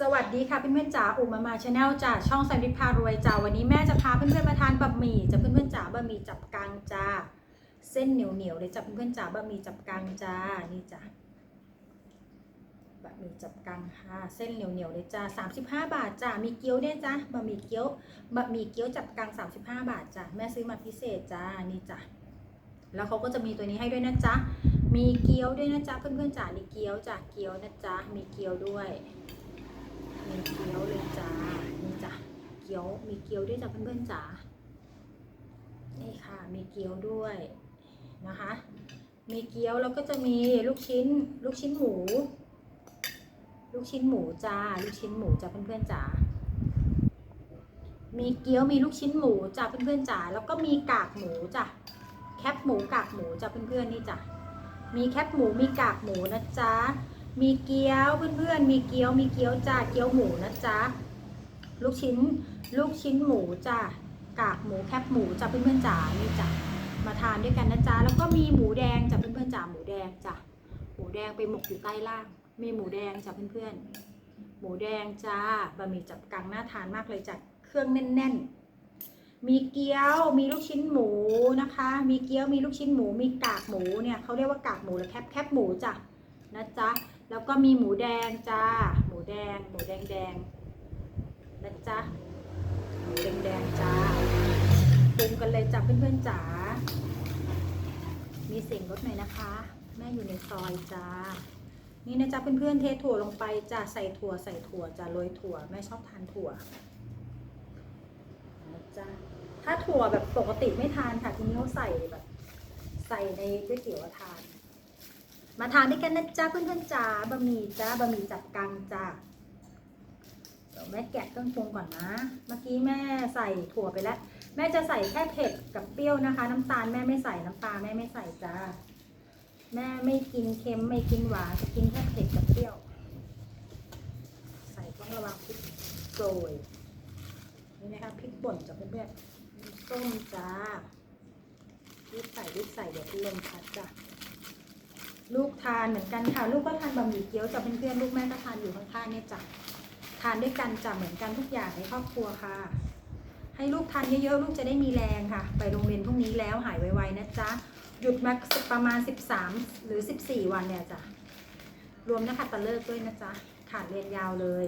สวัสดีค่ะเพื่อนๆจ๋าอุมามาชาแนลจ้าช่องแซมดิพารวยจ้าวันนี้แม่จะพาเพื่อนๆมาทานบะหมี่จ้าเพื่อนๆจ๋าบะหมี่จับกังจ้าเส้นเหนียวๆเลยจ้าเพื่อนๆจ๋าบะหมี่จับกังจ้านี่จ้าบะหมี่จับกังค่ะเส้นเหนียวๆเลยจ้า35บห้าบาทจ้ามีเกี๊ยวด้วยจ้าบะหมี่เกี๊ยวบะหมี่เกี๊ยวจับกัง35บห้าบาทจ้าแม่ซื้อมาพิเศษจ้านี่จ้าแล้วเขาก็จะมีตัวนี้ให้ด้วยนะจ๊ะมีเกี๊ยวด้วยนะจ๊ะเพื่อนๆจ๋านี่เกี๊ยวจ้าเกี๊ยวนะจ๊ะมีเกี๊ยวด้วย มีเกี๊ยวเลยจ้า นี่จ้ะ เกี๊ยว มี เกี๊ยวด้วยจ้ะเพื่อนๆจ๋า นี่ค่ะ มีเกี๊ยวด้วยนะคะ มีเกี๊ยวแล้วก็จะมีลูกชิ้น ลูกชิ้นหมู ลูกชิ้นหมูจ้า ลูกชิ้นหมูจ้ะเพื่อนๆจ๋า มีเกี๊ยวมีลูกชิ้นหมูจ้ะเพื่อนๆจ๋า แล้วก็มีกากหมูจ้ะ แคบหมูกากหมูจ้ะเพื่อนๆนี่จ้ะ มีแคบหมูมีกากหมูนะจ๊ะมีเกี๊ยวเพื่อนๆ มีเกี๊ยวมีเกี๊ยวจ้าเกี๊ยวหมูนะจ๊ะลูกชิ้น ลูกชิ้นหมูจ้ากากหมูแคบหมูจ้าเพื่อนๆจ๋านี่จ้ะมาทานด้วยกันนะจ๊ะแล้วก็มีหมูแดงจ้ะเพื่อนๆจ๋าหมูแดงจ้ะหมูแดงไปหมกอยู่ใต้ล่าง มีหมูแดงจ้ะเพื่อนๆหมูแดงจ้าบะหมี่จับกังน่าทานมากเลยจ้ะเครื่องแน่น ๆ มีเกี๊ยวมีลูกชิ้นหมูนะคะ มีเกี๊ยวมีลูกชิ้นหมู มีกากหมูเนี่ยเขาเรียกว่ากากหมูหรือแคบแคบหมูจ้ะนะจ๊ะแล้วก็มีหมูแดงจ้าหมูแดง หมูแดงแดงนะจ๊ะ หมูแดงแดงจ้าปรุง กันเลยจ้ะเพื่อนๆจ๋า มีเสียงรถหน่อยนะคะ แม่อยู่ในซอยจ้า นี่นะจ๊ะเพื่อนๆเทถั่วลงไปจ้าใส่ถั่วใส่ถั่วจ้าโรยถั่วแม่ชอบทานถั่วนะจ๊ะถ้าถั่วแบบปกติไม่ทานค่ะทีนี้เขาใส่แบบ ใส่ในก๋วยเตี๋ยวทาน มาทานด้วยกันนะจ๊ะเพื่อนๆจ๋าบะหมี่จ้าบะหมี่จับกังจ้าเดี๋ยวแม่แกะเครื่องปรุงก่อนนะ เมื่อกี้แม่ใส่ถั่วไปแล้ว แม่จะใส่แค่เผ็ดกับเปรี้ยวนะคะ น้ำตาลแม่ไม่ใส่น้ำปลาแม่ไม่ใส่จ้าแม่ไม่กินเค็มไม่กินหวานจะกินแค่เผ็ดกับเปรี้ยว ใส่ต้องระวังพริกโรยนี่นะคะพริกป่นจะเพื่อนๆส้มจ้ารีบใส่รีบใส่เดี๋ยวลมพัดจ้ะลูกทานเหมือนกันค่ะ ลูกก็ทานบะหมี่เกี๊ยวจะเป็นเพื่อนๆลูกแม่ก็ทานอยู่ข้างๆเนี่ยจ้ะทานด้วยกันจ้ะเหมือนกันทุกอย่างในครอบครัวค่ะ ให้ลูกทานเยอะๆ ลูกจะได้มีแรงค่ะ ไปโรงเรียนพรุ่งนี้แล้วหายไวๆนะจ๊ะ หยุดมาประมาณ 13 หรือ 14 วันเนี่ยจ้ะ รวมนะคะตะเลิกด้วยนะจ๊ะ ขาดเรียนยาวเลย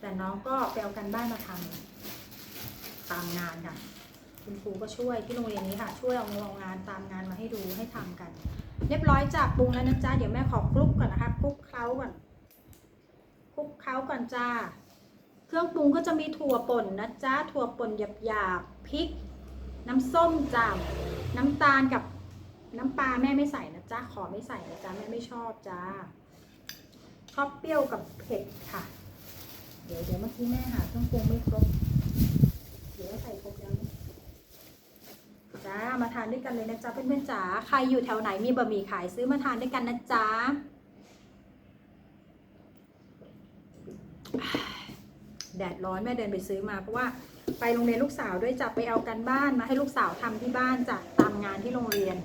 แต่น้องก็ไปเอากันบ้านมาทำตามงานค่ะคุณครูก็ช่วยที่โรงเรียนนี้ค่ะ ช่วยเอางานตามงานมาให้ดูให้ทำกัน เรียบร้อยจ้ะปรุงแล้วนะจ๊ะ เดี๋ยวแม่ขอคลุกก่อนนะคะคลุกเคล้าก่อนคลุกเคล้าก่อนจ้า เครื่องปรุงก็จะมีถั่วป่นนะจ๊ะ ถั่วป่นหยาบๆพริก น้ำส้มจ้าน้ำตาลกับน้ำปลาแม่ไม่ใส่นะจ๊ะ ขอไม่ใส่นะจ๊ะ แม่ไม่ชอบจ้า ชอบเปรี้ยวกับเผ็ดค่ะ เดี๋ยวเดี๋ยวเมื่อกี้แม่หาเครื่องปรุงไม่ครบ เดี๋ยวใส่ครบแล้วจ้า มาทานด้วยกันเลยนะจ๊ะเพื่อนๆจ๋า ใครอยู่แถวไหนมีบะหมี่ขายซื้อมาทานด้วยกันนะจ๊ะ แดดร้อนแม่เดินไปซื้อมาเพราะว่าไปโรงเรียนลูกสาวด้วยจะไปเอากันบ้านมาให้ลูกสาวทำที่บ้านจะตามงานที่โรงเรียน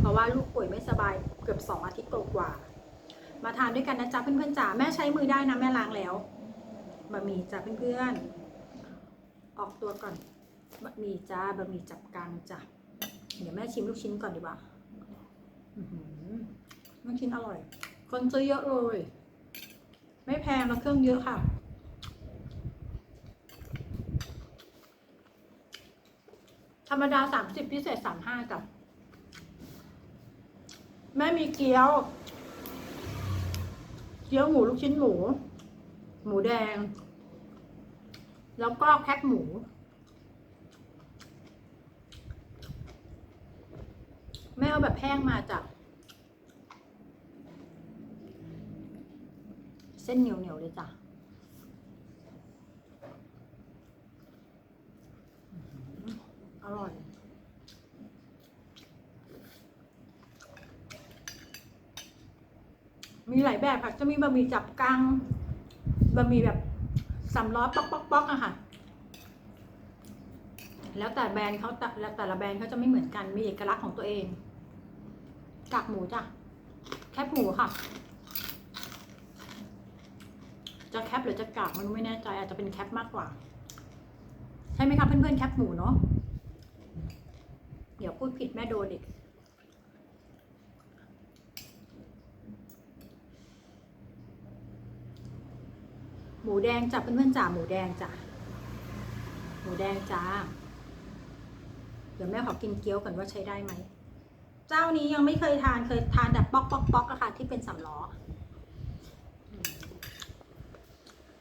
เพราะว่าลูกป่วยไม่สบายเกือบสองอาทิตย์กว่ามาทานด้วยกันนะจ๊ะเพื่อนๆจ๋าแม่ใช้มือได้นะแม่ล้างแล้วบะหมี่จ้ะเพื่อนๆออกตัวก่อนบะหมี่จ้าบะหมี่จับกังจ้ะเดี๋ยวแม่ชิมลูกชิ้นก่อนดีกว่าอื้อหือลูกชิ้นอร่อย คนซื้อเยอะเลย ไม่แพงแล้วเครื่องเยอะค่ะ ธ รรมดาสามสิบพิเศษสามห้าจ้ะแม่มีเกี๊ยว เกี๊ยวหมูลูกชิ้นหมู หมูแดง แล้วก็แคบหมู แม่เอาแบบแห้งมาจากเส้นเหนียวเหนียวๆเลยจ้ะอื้อหืออ ร่อย มีหลายแบบค่ะ จะมีบะหมี่จับกังบะหมี่แบบสำล้อป๊อกป๊อกป๊อกอะค่ะ แล้วแต่แบรนด์เขาแต่แล้วแต่ละแบรนด์เขาจะไม่เหมือนกัน มีเอกลักษณ์ของตัวเอง กากหมูจ้ะ แคบหมูค่ะ จะแคปหรือจะกากมันไม่แน่ใจ อาจจะเป็นแคปมากกว่า ใช่ไหมคะเพื่อนๆแคปหมูเนาะ เดี๋ยวพูดผิดแม่โดนอีกหมูแดงจ้ะเพื่อนๆจ๋าหมูแดงจ้ะหมูแดงจ้า เดี๋ยวแม่ขอกินเกี๊ยวก่อนว่าใช้ได้ไหม เจ้านี้ยังไม่เคยทานเคยทานแบบป๊อกป๊อกป๊อกอะค่ะที่เป็นสำล้อ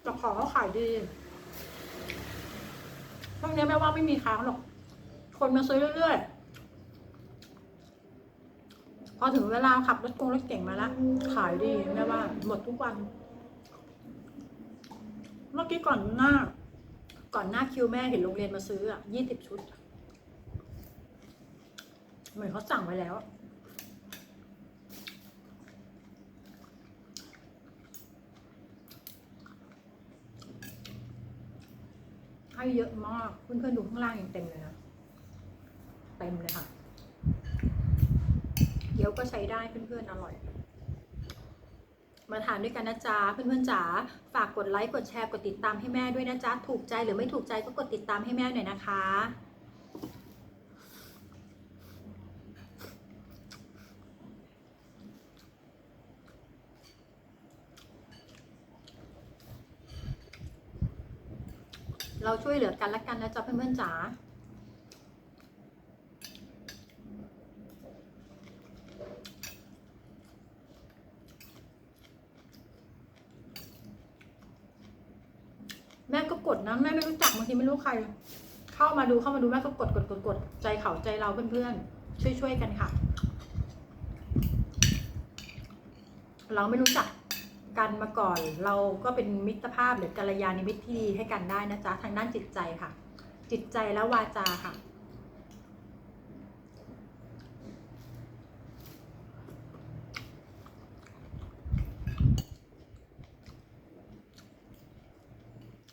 แต่ของเขาขายดีพวกนี้แม่ว่าไม่มีค้างหรอก คนมาซื้อเรื่อยๆ พอถึงเวลาขับรถกงรถเก่งมาแล้วขายดีแม่ว่าหมดทุกวัน เมื่อกี้ก่อนหน้า ก่อนหน้าคิวแม่เห็นโรงเรียนมาซื้ออะยี่สิบชุด เหมือนเขาสั่งไว้แล้วให้เยอะมากเพื่อนๆดูข้างล่างยังเต็มเลยนะ เต็มเลยค่ะ เดี๋ยวก็ใช้ได้เพื่อนๆอร่อย มาทานด้วยกันนะจ๊ะเพื่อนๆจ๋าฝากกดไลค์กดแชร์กดติดตามให้แม่ด้วยนะจ๊ะถูกใจหรือไม่ถูกใจก็กดติดตามให้แม่หน่อยนะคะเราช่วยเหลือกันและกันนะจ๊ะเพื่อนๆจ๋า แม่ก็กดนะแม่ไม่รู้จักบางทีไม่รู้ใคร เข้ามาดูเข้ามาดูแม่ก็กดกดกดกดใจเขาใจเราเพื่อนๆช่วยช่วยๆกันค่ะ เราไม่รู้จักกันมาก่อน เราก็เป็นมิตรภาพหรือกัลยาณมิตรที่ดีให้กันได้นะจ๊ะทางด้านจิตใจค่ะ จิตใจและวาจาค่ะ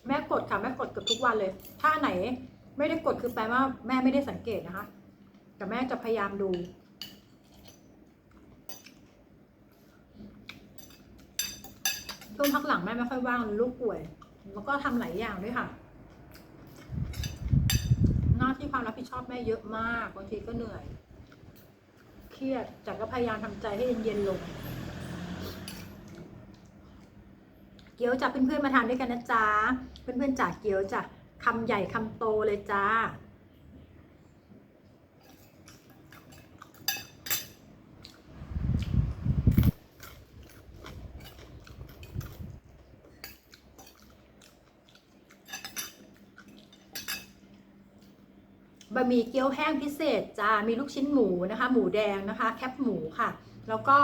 แม่กดค่ะแม่กดเกือบทุกวันเลย ถ้าไหนไม่ได้กดคือแปลว่าแม่ไม่ได้สังเกตนะคะ แต่แม่จะพยายามดูช่วงพักหลังแม่ไม่ค่อยว่างลูกป่วย แล้วก็ทำหลายอย่างด้วยค่ะ หน้าที่ความรับผิดชอบแม่เยอะมากบางทีก็เหนื่อย เครียดแต่ก็พยายามทำใจให้เย็นๆลง เกี๊ยวจ้ะเพื่อนๆมาทานด้วยกันนะจ๊ะเพื่อนๆจาเกี๊ยวจ้ะคำใหญ่คำโตเลยจ้าบะหมี่เกี๊ยวแห้งพิเศษจ้า มีลูกชิ้นหมูนะคะ หมูแดงนะคะ แคบหมูค่ะ แล้วก็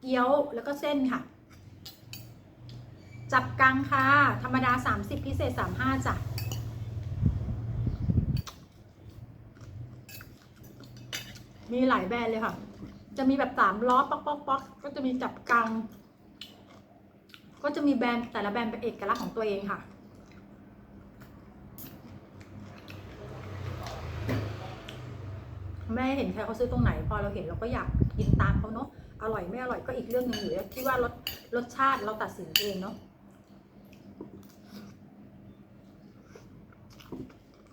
เกี๊ยวแล้วก็เส้นค่ะ จับกังค่ะ ธรรมดา 30 พิเศษ 35จ้ะมีหลายแบรนด์เลยค่ะ จะมีแบบสามล้อป๊อกป๊อกป๊อกก็จะมีจับกังก็จะมีแบรนด์แต่ละแบรนด์เป็นเอกลักษณ์ของตัวเองค่ะ แม่เห็นใครเขาซื้อตรงไหน พอเราเห็นเราก็อยากกินตามเขาเนาะ อร่อยไม่อร่อยก็อีกเรื่องหนึ่งอยู่ที่ว่ารสรสชาติเราตัดสินเองเนาะ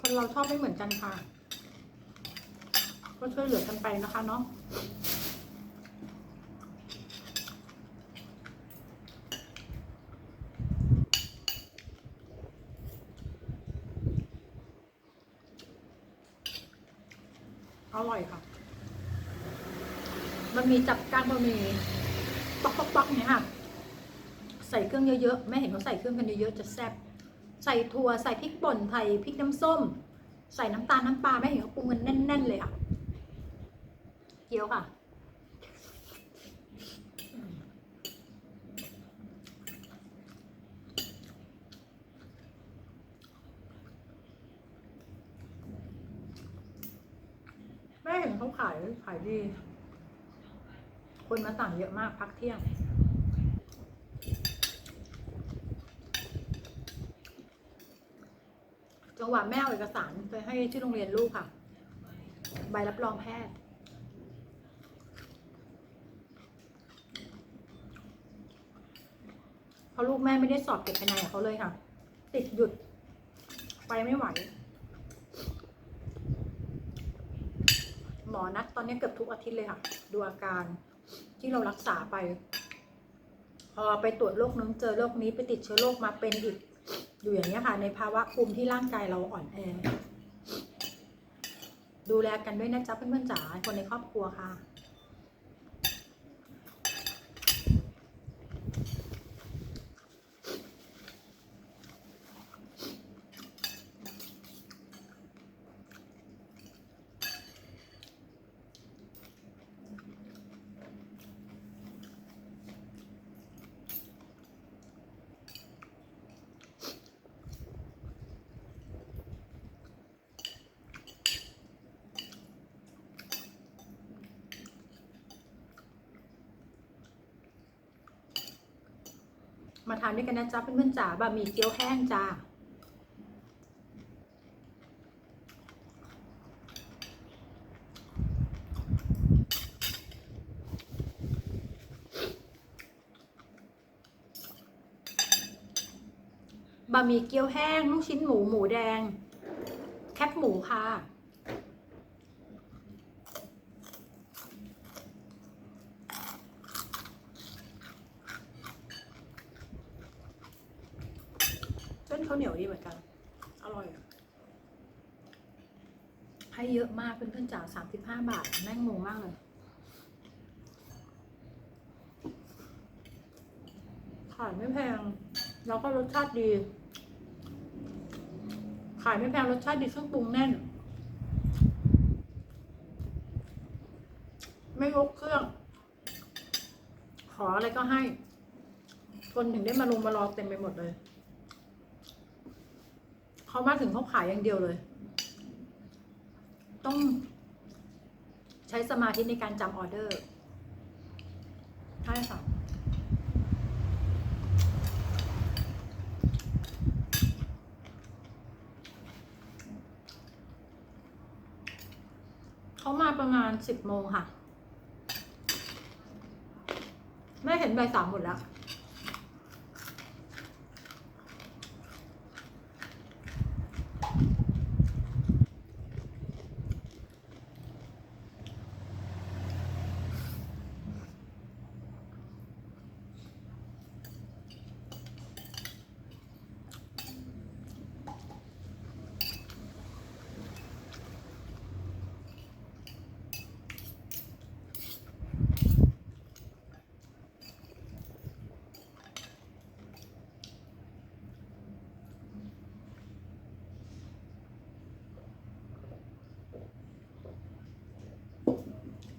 คนเราชอบไม่เหมือนกันค่ะ ก็ช่วยเหลือกันไปนะคะเนาะอร่อยค่ะ มันมีจับก้านบะหมี่ป๊อกป๊อกป๊อกเนี่ยค่ะ ใส่เครื่องเยอะๆ แม่เห็นเขาใส่เครื่องกันเยอะๆ จะแซ่บ ใส่ถั่วใส่พริกป่นไทยพริกน้ำส้ม ใส่น้ำตาลน้ำปลาแม่เห็นเขาปรุงกันแน่น ๆ เลยค่ะเกี๊ยวค่ะ แม่เห็นเขาขายขายดี คนมาสั่งเยอะมากพักเที่ยง จังหวะแม่เอาเอกสารไปให้ที่โรงเรียนลูกค่ะ ใบรับรองแพทย์ เพราะลูกแม่ไม่ได้สอบเก็บภายในเขาเลยค่ะ ติดหยุด ไปไม่ไหว หมอนัดตอนนี้เกือบทุกอาทิตย์เลยค่ะ ดูอาการที่เรารักษาไป พอไปตรวจโรคนึงเจอโรคนี้ไปติดเชื้อโรคมาเป็นอีก อยู่อย่างนี้ค่ะ ในภาวะภูมิที่ร่างกายเราอ่อนแอ ดูแลกันด้วยนะจ๊ะเพื่อนๆจ๋าคนในครอบครัวค่ะ มาทานด้วยกันนะจ๊ะเพื่อนๆจ๋าบะหมี่เกี๊ยวแห้งจ้าบะหมี่เกี๊ยวแห้ง ลูกชิ้นหมูหมูแดง แคบหมูค่ะ ข้าวเหนียวดีเหมือนกัน อร่อยอะให้เยอะมากเพื่อนๆจ๋าสามสิบห้าบาท แม่งงงมากเลย ขายไม่แพง แล้วก็รสชาติดี ขายไม่แพงรสชาติดีเครื่องปรุงแน่น ไม่ยกเครื่อง ขออะไรก็ให้ คนถึงได้มาลุงมารอเต็มไปหมดเลย เขามาถึงเขาขายอย่างเดียวเลย ต้องใช้สมาธิในการจำออเดอร์ใช่ค่ะเขามาประมาณสิบโมงค่ะแม่เห็นใบสามหมดแล้ว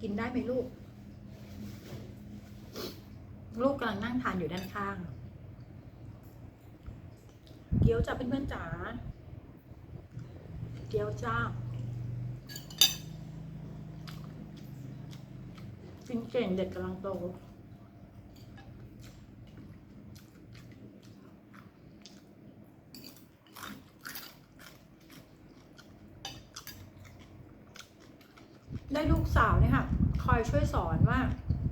กินได้ไหมลูก ลูกกำลังนั่งทานอยู่ด้านข้าง เกี๊ยวจ้าเพื่อนๆจ๋า เกี๊ยวจ้ากินเก่งเด็กกำลังโต ได้ลูก สาวเนี่ยค่ะคอยช่วยสอนว่า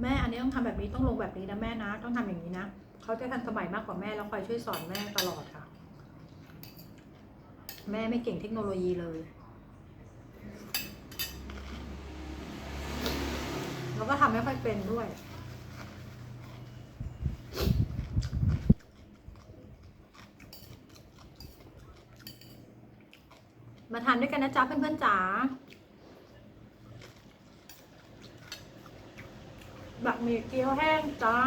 แม่อันนี้ต้องทำแบบนี้ต้องลงแบบนี้นะแม่นะ ต้องทำอย่างนี้นะเขาจะทันสมัยมากกว่าแม่แล้วคอยช่วยสอนแม่ตลอดค่ะ แม่ไม่เก่งเทคโนโลยีเลย แล้วก็ทำไม่ค่อยเป็นด้วยมาทานด้วยกันนะจ๊ะเพื่อนๆจ๋า บะหมี่เกี๊ยวแห้งจ้า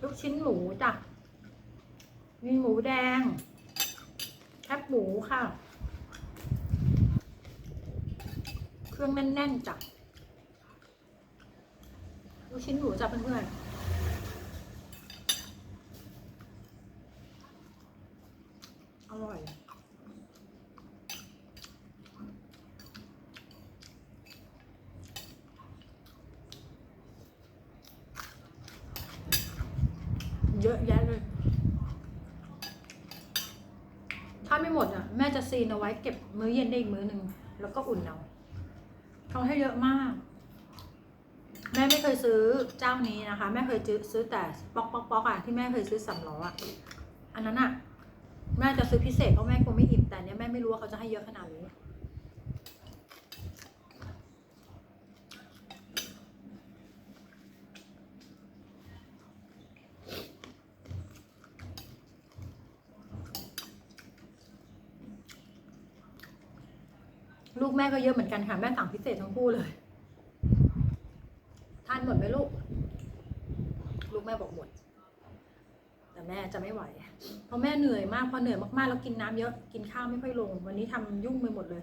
ลูกชิ้นหมูจ้ะมีหมูแดง แคบหมูค่ะ เครื่องแน่นๆจ้ะลูกชิ้นหมูจ้ะเพื่อนๆอร่อย ยอะแยะเลย ถ้าไม่หมดอะ แม่จะซีนเอาไว้เก็บมื้อเย็นได้อีกมื้อหนึ่งแล้วก็อุ่นเอาเขาให้เยอะมาก แม่ไม่เคยซื้อเจ้านี้นะคะ แม่เคยซื้อแต่ป๊อกป๊อกป๊อกอะที่แม่เคยซื้อสำล้ออะอันนั้นอะแม่จะซื้อพิเศษเพราะแม่กลัวไม่อิ่มแต่อันเนี้ยแม่ไม่รู้ว่าเขาจะให้เยอะขนาดนี้ แม่ก็เยอะเหมือนกันค่ะ แม่สั่งพิเศษทั้งคู่เลย ทานหมดไหมลูก ลูกแม่บอกหมด แต่แม่จะไม่ไหว เพราะแม่เหนื่อยมาก พอเหนื่อยมากๆ แล้วกินน้ำเยอะ กินข้าวไม่ค่อยลง วันนี้ทำยุ่งไปหมดเลย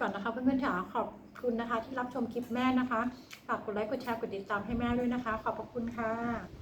ก่อนนะคะเพื่อนๆค่ะขอบคุณนะคะ ที่รับชมคลิปแม่นะคะ ฝากกดไลค์กดแชร์กดติดตามให้แม่ด้วยนะคะ ขอบพระคุณค่ะ